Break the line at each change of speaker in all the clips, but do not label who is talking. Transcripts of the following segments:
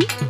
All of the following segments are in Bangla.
Mm-hmm.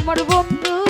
আমার বন্ধু।